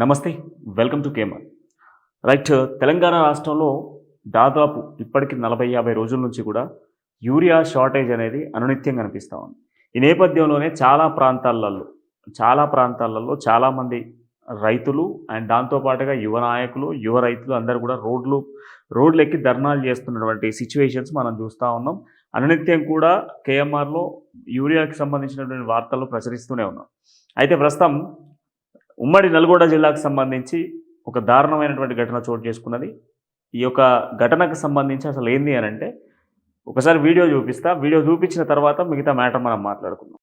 నమస్తే welcome to కేమర్. Right Telangana రాష్ట్రంలో దాదాపు ఇప్పటికి నలభై యాభై రోజుల నుంచి కూడా యూరియా షార్టేజ్ అనేది అనునిత్యం కనిపిస్తూ ఉంది. ఈ నేపథ్యంలోనే చాలా ప్రాంతాలలో చాలా ప్రాంతాలలో చాలామంది రైతులు అండ్ దాంతోపాటుగా యువ నాయకులు యువ రైతులు అందరూ కూడా రోడ్లు రోడ్లు ఎక్కి ధర్నాలు చేస్తున్నటువంటి సిచ్యువేషన్స్ మనం చూస్తూ ఉన్నాం. అనునిత్యం కూడా కేఎంఆర్లో యూరియాకి సంబంధించినటువంటి వార్తలు ప్రచురిస్తూనే ఉన్నాం. అయితే ప్రస్తుతం ఉమ్మడి నల్గొండ జిల్లాకు సంబంధించి ఒక దారుణమైనటువంటి ఘటన చోటు చేసుకున్నది. ఈ యొక్క ఘటనకు సంబంధించి అసలు ఏంది అని అంటే ఒకసారి వీడియో చూపిస్తా. వీడియో చూపించిన తర్వాత మిగతా మ్యాటర్ మనం మాట్లాడుకుందాం.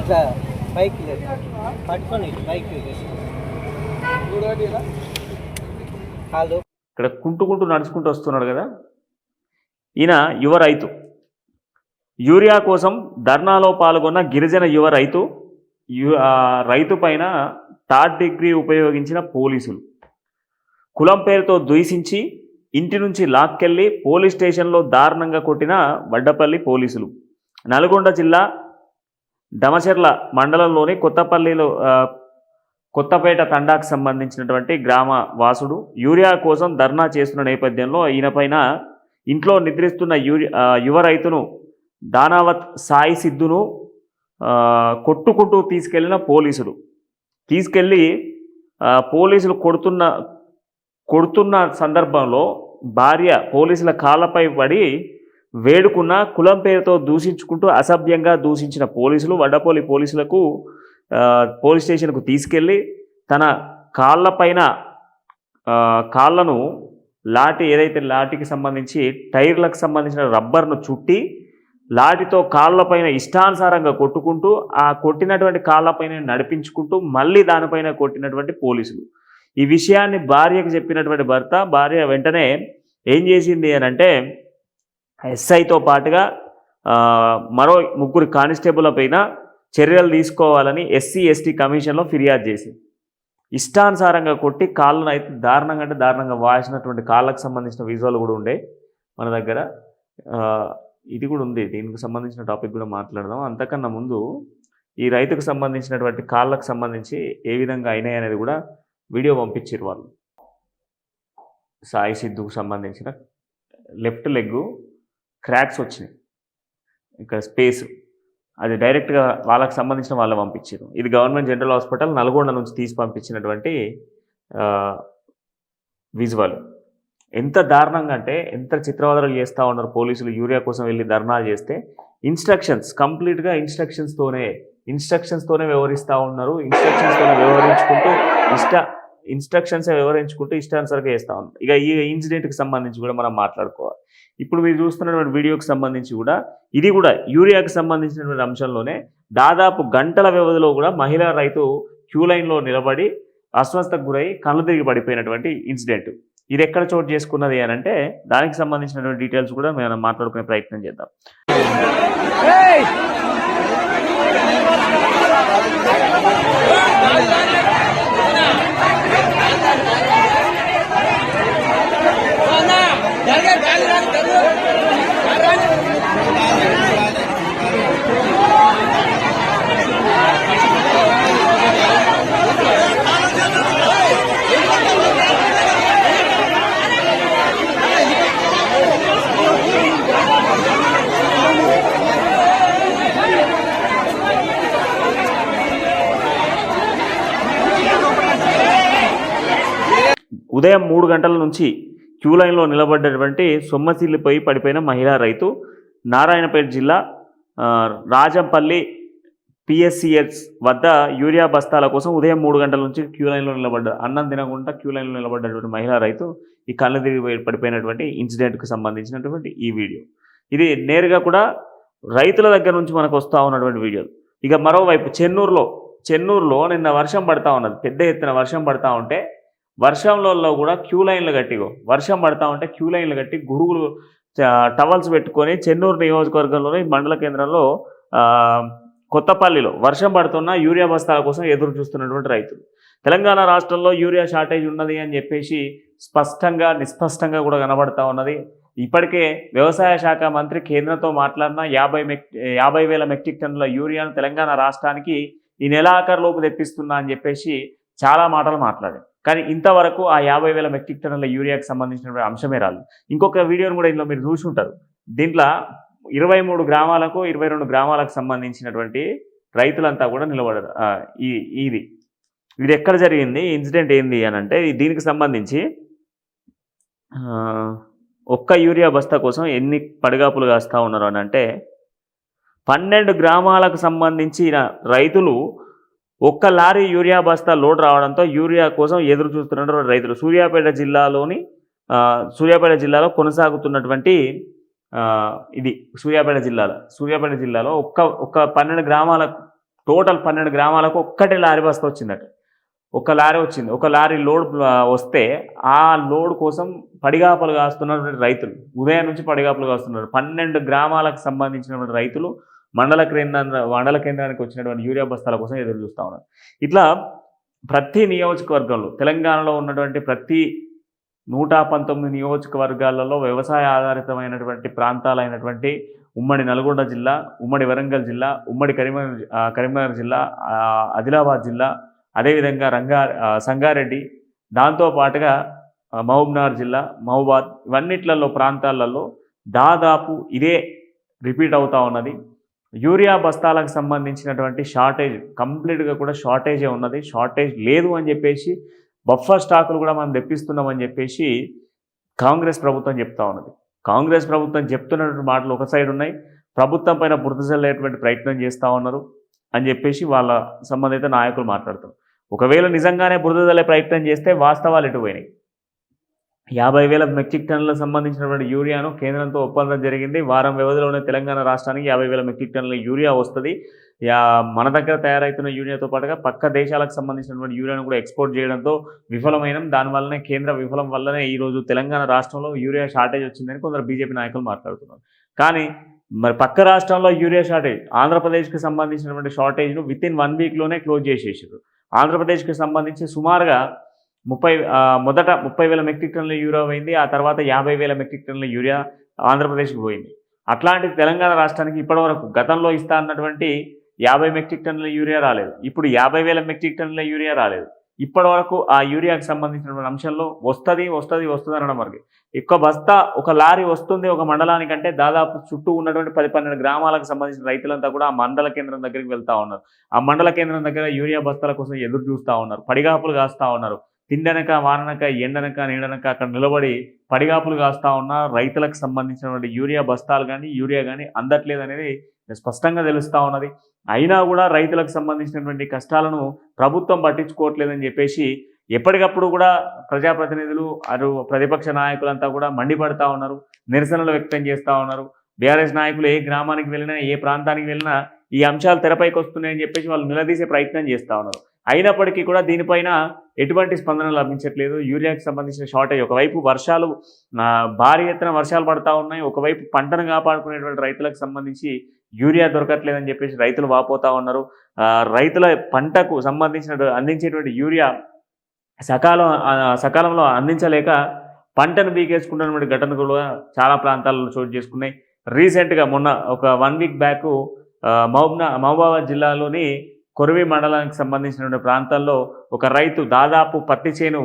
ఇట్లా బైక్ లేదు పట్టుకొని బైక్ కాళ్ళు ఇక్కడ కుంటుకుంటూ నడుచుకుంటూ వస్తున్నాడు కదా? ఈయన యువ రైతు. యూరియా కోసం ధర్నాలో పాల్గొన్న గిరిజన యువ రైతు. రైతు పైన థర్డ్ డిగ్రీ ఉపయోగించిన పోలీసులు. కులం పేరుతో ద్వేషించి ఇంటి నుంచి లాక్కెళ్ళి పోలీస్ స్టేషన్లో దారుణంగా కొట్టిన వడ్డపల్లి పోలీసులు. నల్గొండ జిల్లా దమచర్ల మండలంలోని కొత్తపల్లిలో కొత్తపేట తండాకు సంబంధించినటువంటి గ్రామ వాసుడు యూరియా కోసం ధర్నా చేస్తున్న నేపథ్యంలో ఈయనపైన ఇంట్లో నిద్రిస్తున్న యూరి యువ రైతును దానావత్ సాయి సిద్ధును కొట్టుకుంటూ తీసుకెళ్ళిన పోలీసులు. తీసుకెళ్ళి పోలీసులు కొడుతున్న కొడుతున్న సందర్భంలో భార్య పోలీసుల కాళ్ళపై పడి వేడుకున్న కులం పేరుతో దూషించుకుంటూ అసభ్యంగా దూషించిన పోలీసులు వడ్డపోలి పోలీసులకు పోలీస్ స్టేషన్కు తీసుకెళ్ళి తన కాళ్ళపైన కాళ్ళను లాటి ఏదైతే లాటికి సంబంధించి టైర్లకు సంబంధించిన రబ్బర్ను చుట్టి లాటితో కాళ్ళపైన ఇష్టానుసారంగా కొట్టుకుంటూ ఆ కొట్టినటువంటి కాళ్ళపైన నడిపించుకుంటూ మళ్ళీ దానిపైన కొట్టినటువంటి పోలీసులు. ఈ విషయాన్ని భార్యకు చెప్పినటువంటి భర్త భార్య వెంటనే ఏం చేసింది అని అంటే ఎస్ఐతో పాటుగా మరో ముగ్గురు కానిస్టేబుల్ పైన చర్యలు తీసుకోవాలని ఎస్సీ ఎస్టీ కమిషన్లో ఫిర్యాదు చేసింది. ఇష్టానుసారంగా కొట్టి కాళ్ళను అయితే దారుణంగా అంటే దారుణంగా వాసినటువంటి కాళ్ళకు సంబంధించిన విజువల్ కూడా ఉండే మన దగ్గర. ఇది కూడా ఉంది. దీనికి సంబంధించిన టాపిక్ కూడా మాట్లాడదాం. అంతకన్నా ముందు ఈ రైతుకు సంబంధించినటువంటి కాళ్ళకు సంబంధించి ఏ విధంగా అయినాయి అనేది కూడా వీడియో పంపించారు వాళ్ళు. సాయి సిద్ధుకు సంబంధించిన లెఫ్ట్ లెగ్ క్రాక్స్ వచ్చినాయి. ఇక్కడ స్పేస్. అది డైరెక్ట్గా వాళ్ళకి సంబంధించిన వాళ్ళు పంపించారు. ఇది గవర్నమెంట్ జనరల్ హాస్పిటల్ నల్గొండ నుంచి తీసి పంపించినటువంటి విజువల్. ఎంత దారుణంగా అంటే ఎంత చిత్రవదలు చేస్తూ ఉన్నారు పోలీసులు యూరియా కోసం వెళ్ళి ధర్నాలు చేస్తే ఇన్స్ట్రక్షన్స్ కంప్లీట్గా ఇన్స్ట్రక్షన్స్తోనే ఇన్స్ట్రక్షన్స్తోనే వ్యవహరిస్తూ ఉన్నారు ఇన్స్ట్రక్షన్స్తోనే వ్యవహరించుకుంటూ ఇష్ట ఇన్స్ట్రక్షన్స్ వివరించుకుంటూ ఇష్టానుసరిగా వేస్తూ ఉంటాం ఇక ఈ ఇన్సిడెంట్కి సంబంధించి కూడా మనం మాట్లాడుకోవాలి. ఇప్పుడు మీరు చూస్తున్నటువంటి వీడియోకి సంబంధించి కూడా ఇది కూడా యూరియాకి సంబంధించినటువంటి అంశంలోనే దాదాపు గంటల వ్యవధిలో కూడా మహిళా రైతు క్యూ లైన్లో నిలబడి అస్వస్థకు గురై కళ్ళు తిరిగి పడిపోయినటువంటి ఇన్సిడెంట్. ఇది ఎక్కడ చోటు చేసుకున్నది అని అంటే దానికి సంబంధించినటువంటి డీటెయిల్స్ కూడా మనం మాట్లాడుకునే ప్రయత్నం చేద్దాం. ఉదయం మూడు గంటల నుంచి క్యూ లైన్లో నిలబడ్డటువంటి సొమ్మసిల్లిపోయి పడిపోయిన మహిళా రైతు నారాయణపేట జిల్లా రాజంపల్లి పిఎస్సిఎస్ వద్ద యూరియా బస్తాల కోసం ఉదయం మూడు గంటల నుంచి క్యూ లైన్లో నిలబడ్డ అన్నం తినకుండా క్యూ లైన్లో నిలబడ్డటువంటి మహిళా రైతు ఈ కళ్ళు తిరిగి పోయి- పడిపోయినటువంటి ఇన్సిడెంట్కి సంబంధించినటువంటి ఈ వీడియో. ఇది నేరుగా కూడా రైతుల దగ్గర నుంచి మనకు వస్తూ ఉన్నటువంటి వీడియోలు ఇక మరోవైపు చెన్నూరులో చెన్నూరులో నిన్న వర్షం పడతా ఉన్నది పెద్ద ఎత్తున వర్షం పడతా ఉంటే వర్షంలో కూడా క్యూ లైన్లు కట్టిగో. వర్షం పడతా ఉంటే క్యూ లైన్లు కట్టి గుడుగులు టవల్స్ పెట్టుకొని చెన్నూరు నియోజకవర్గంలోని మండల కేంద్రంలో కొత్తపల్లిలో వర్షం పడుతున్న యూరియా బస్తాల కోసం ఎదురు చూస్తున్నటువంటి రైతులు. తెలంగాణ రాష్ట్రంలో యూరియా షార్టేజ్ ఉన్నది అని చెప్పేసి స్పష్టంగా నిస్పష్టంగా కూడా కనబడతా ఉన్నది. ఇప్పటికే వ్యవసాయ శాఖ మంత్రి కేంద్రంతో మాట్లాడిన యాభై మెక్ యాభై వేల మెట్రిక్ టన్నుల యూరియాను తెలంగాణ రాష్ట్రానికి ఈ నెలాఖరులోపు తెప్పిస్తున్నా అని చెప్పేసి చాలా మాటలు మాట్లాడారు. కానీ ఇంతవరకు ఆ యాభై వేల మెట్రిక్ టన్నుల యూరియాకి సంబంధించినటువంటి అంశమే రాదు ఇంకొక వీడియోను కూడా ఇందులో మీరు చూసి ఉంటారు. దీంట్లో ఇరవై మూడు గ్రామాలకు ఇరవై రెండు గ్రామాలకు సంబంధించినటువంటి రైతులంతా కూడా నిలబడరు. ఈ ఇది. ఇది ఎక్కడ జరిగింది? ఇన్సిడెంట్ ఏంది అని అంటే దీనికి సంబంధించి ఒక్క యూరియా బస్తా కోసం ఎన్ని పడిగాపులు కాస్తా ఉన్నారు అని అంటే పన్నెండు గ్రామాలకు సంబంధించిన రైతులు ఒక్క లారీ యూరియా బస్తా లోడ్ రావడంతో యూరియా కోసం ఎదురు చూస్తున్నారు రైతులు. సూర్యాపేట జిల్లాలోని సూర్యాపేట జిల్లాలో కొనసాగుతున్నటువంటి ఇది సూర్యాపేట జిల్లాలో. సూర్యాపేట జిల్లాలో ఒక్క ఒక్క పన్నెండు గ్రామాలకు టోటల్ పన్నెండు గ్రామాలకు ఒక్కటే లారీ బస్తా వచ్చిందట. ఒక లారీ వచ్చింది. ఒక లారీ లోడ్ వస్తే ఆ లోడ్ కోసం పడిగాపలు కాస్తున్నటువంటి రైతులు ఉదయం నుంచి పడిగాపలు కాస్తున్నారు. పన్నెండు గ్రామాలకు సంబంధించినటువంటి రైతులు మండల కేంద్ర మండల కేంద్రానికి వచ్చినటువంటి యూరియా బస్తాల కోసం ఎదురు చూస్తూ ఉన్నారు. ఇట్లా ప్రతి నియోజకవర్గంలో తెలంగాణలో ఉన్నటువంటి ప్రతి నూట పంతొమ్మిది నియోజకవర్గాలలో వ్యవసాయ ఆధారితమైనటువంటి ప్రాంతాలైనటువంటి ఉమ్మడి నల్గొండ జిల్లా ఉమ్మడి వరంగల్ జిల్లా ఉమ్మడి కరీంనగర్ కరీంనగర్ జిల్లా ఆదిలాబాద్ జిల్లా అదేవిధంగా రంగా సంగారెడ్డి దాంతో పాటుగా మహబూబ్నగర్ జిల్లా మహబూబాద్ ఇవన్నిట్లలో ప్రాంతాలలో దాదాపు ఇదే రిపీట్ అవుతూ ఉన్నది. యూరియా బస్తాలకు సంబంధించినటువంటి షార్టేజ్ కంప్లీట్గా కూడా షార్టేజే ఉన్నది. షార్టేజ్ లేదు అని చెప్పేసి బఫర్ స్టాకులు కూడా మనం తెప్పిస్తున్నామని చెప్పేసి కాంగ్రెస్ ప్రభుత్వం చెప్తా ఉన్నది. కాంగ్రెస్ ప్రభుత్వం చెప్తున్నటువంటి మాటలు ఒక సైడ్ ఉన్నాయి. ప్రభుత్వం పైన బురదజల్లేటువంటి ప్రయత్నం చేస్తూ ఉన్నారు అని చెప్పేసి వాళ్ళ సంబంధిత నాయకులు మాట్లాడుతారు ఒకవేళ నిజంగానే బురద ప్రయత్నం చేస్తే వాస్తవాలు ఎటు పోయినాయి? యాభై వేల మెట్రిక్ టన్నులకు సంబంధించినటువంటి యూరియాను కేంద్రంతో ఒప్పందం జరిగింది. వారం వ్యవధిలోనే తెలంగాణ రాష్ట్రానికి యాభై వేల మెట్రిక్ టన్నుల యూరియా వస్తుంది. యా మన దగ్గర తయారవుతున్న యూరియాతో పాటుగా పక్క దేశాలకు సంబంధించినటువంటి యూరియాను కూడా ఎక్స్పోర్ట్ చేయడంతో విఫలమైన. దానివల్లనే కేంద్ర విఫలం వల్లనే ఈరోజు తెలంగాణ రాష్ట్రంలో యూరియా షార్టేజ్ వచ్చిందని కొందరు బీజేపీ నాయకులు మాట్లాడుతున్నారు. కానీ మరి పక్క రాష్ట్రంలో యూరియా షార్టేజ్ ఆంధ్రప్రదేశ్కి సంబంధించినటువంటి షార్టేజ్ను విత్ ఇన్ వన్ వీక్లోనే క్లోజ్ చేసేసారు. ఆంధ్రప్రదేశ్కి సంబంధించి సుమారుగా ముప్పై మొదట ముప్పై వేల మెట్రిక్ టన్నుల యూరియా పోయింది ఆ తర్వాత యాభై వేల మెట్రిక్ టన్నుల యూరియా ఆంధ్రప్రదేశ్కి పోయింది. అట్లాంటి తెలంగాణ రాష్ట్రానికి ఇప్పటివరకు గతంలో ఇస్తా అన్నటువంటి యాభై మెట్రిక్ టన్నుల యూరియా రాలేదు. ఇప్పుడు యాభై వేల మెట్రిక్ టన్నుల యూరియా రాలేదు. ఇప్పటివరకు ఆ యూరియాకి సంబంధించినటువంటి అంశంలో వస్తుంది వస్తుంది వస్తుంది అనడం వరకు ఎక్కువ బస్తా ఒక లారీ వస్తుంది ఒక మండలానికంటే దాదాపు చుట్టూ ఉన్నటువంటి పది పన్నెండు గ్రామాలకు సంబంధించిన రైతులంతా కూడా ఆ మండల కేంద్రం దగ్గరికి వెళ్తా ఉన్నారు. ఆ మండల కేంద్రం దగ్గర యూరియా బస్తాల కోసం ఎదురు చూస్తూ ఉన్నారు. పడిగాపులు కాస్తా ఉన్నారు. తిండనక వాననక ఎండనక నీడనక అక్కడ నిలబడి పడిగాపులు కాస్తూ ఉన్న రైతులకు సంబంధించినటువంటి యూరియా బస్తాలు కానీ యూరియా కానీ అందట్లేదు అనేది స్పష్టంగా తెలుస్తూ ఉన్నది. అయినా కూడా రైతులకు సంబంధించినటువంటి కష్టాలను ప్రభుత్వం పట్టించుకోవట్లేదని చెప్పేసి ఎప్పటికప్పుడు కూడా ప్రజాప్రతినిధులు అటు ప్రతిపక్ష నాయకులంతా కూడా మండిపడతా ఉన్నారు. నిరసనలు వ్యక్తం చేస్తూ ఉన్నారు. బీఆర్ఎస్ నాయకులు ఏ గ్రామానికి వెళ్ళినా ఏ ప్రాంతానికి వెళ్ళినా ఈ అంశాలు తెరపైకి వస్తున్నాయని చెప్పేసి వాళ్ళు నిలదీసే ప్రయత్నం చేస్తూ ఉన్నారు. అయినప్పటికీ కూడా దీనిపైన ఎటువంటి స్పందన లభించట్లేదు. యూరియాకి సంబంధించిన షార్టేజ్ ఒకవైపు వర్షాలు భారీ ఎత్తున వర్షాలు పడతా ఉన్నాయి. ఒకవైపు పంటను కాపాడుకునేటువంటి రైతులకు సంబంధించి యూరియా దొరకట్లేదని చెప్పేసి రైతులు వాపోతా ఉన్నారు. రైతుల పంటకు సంబంధించిన అందించేటువంటి యూరియా సకాలం సకాలంలో అందించలేక పంటను బీకేసుకున్నటువంటి ఘటన కూడా చాలా ప్రాంతాల్లో చోటు చేసుకున్నాయి. రీసెంట్గా మొన్న ఒక వన్ వీక్ బ్యాక్ మహబూబ్నా మహబూబాబాద్ జిల్లాలోని కొరవి మండలానికి సంబంధించినటువంటి ప్రాంతాల్లో ఒక రైతు దాదాపు పత్తి చేను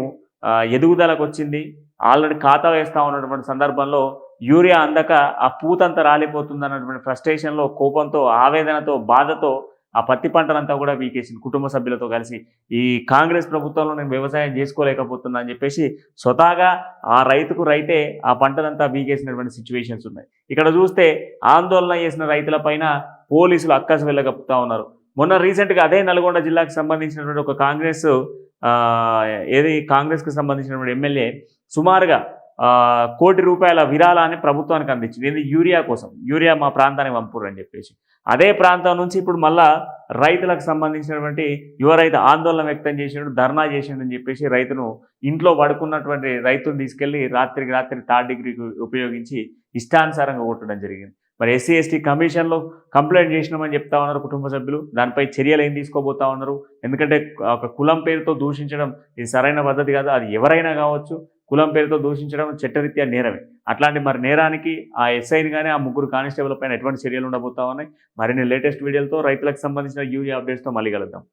ఎదుగుదలకు వచ్చింది. ఆల్రెడీ ఖాతా వేస్తూ ఉన్నటువంటి సందర్భంలో యూరియా అందక ఆ పూతంతా రాలిపోతుంది అన్నటువంటి ఫ్రస్ట్రేషన్లో కోపంతో ఆవేదనతో బాధతో ఆ పత్తి పంటనంతా కూడా వీకేసింది కుటుంబ సభ్యులతో కలిసి. ఈ కాంగ్రెస్ ప్రభుత్వంలో నేను వ్యవసాయం చేసుకోలేకపోతున్నా అని చెప్పేసి స్వతహాగా ఆ రైతుకు రైతే ఆ పంటనంతా వీకేసినటువంటి సిచ్యువేషన్స్ ఉన్నాయి. ఇక్కడ చూస్తే ఆందోళన చేసిన రైతుల పైన పోలీసులు అక్కసు వెళ్ళగప్పుతా ఉన్నారు. మొన్న రీసెంట్గా అదే నల్గొండ జిల్లాకు సంబంధించినటువంటి ఒక కాంగ్రెస్ ఏది కాంగ్రెస్కి సంబంధించినటువంటి ఎమ్మెల్యే సుమారుగా కోటి రూపాయల విరాళాన్ని ప్రభుత్వానికి అందించింది. ఇది యూరియా కోసం. యూరియా మా ప్రాంతానికి పంపురు అని చెప్పేసి. అదే ప్రాంతం నుంచి ఇప్పుడు మళ్ళా రైతులకు సంబంధించినటువంటి యువ రైతు ఆందోళన వ్యక్తం చేసిండు ధర్నా చేసిండని చెప్పేసి రైతును ఇంట్లో పడుకున్నటువంటి రైతును తీసుకెళ్ళి రాత్రికి రాత్రి థర్డ్ డిగ్రీకి ఉపయోగించి ఇష్టానుసారంగా కొట్టడం జరిగింది. మరి ఎస్సీ ఎస్టీ కమిషన్లో కంప్లైంట్ చేసినామని చెప్తా ఉన్నారు కుటుంబ సభ్యులు. దానిపై చర్యలు ఏం తీసుకోబోతా ఉన్నారు? ఎందుకంటే ఒక కులం పేరుతో దూషించడం ఇది సరైన పద్ధతి కాదు. అది ఎవరైనా కావచ్చు కులం పేరుతో దూషించడం చట్టరీత్యా నేరమే. అట్లాంటి మరి నేరానికి ఆ ఎస్ఐని కానీ ఆ ముగ్గురు కానిస్టేబుల్ పైన ఎటువంటి చర్యలు ఉండబోతా ఉన్నాయి? మరిన్ని లేటెస్ట్ వీడియోలతో రైతులకు సంబంధించిన యూరియా అప్డేట్స్తో మళ్ళీ కలుద్దాం.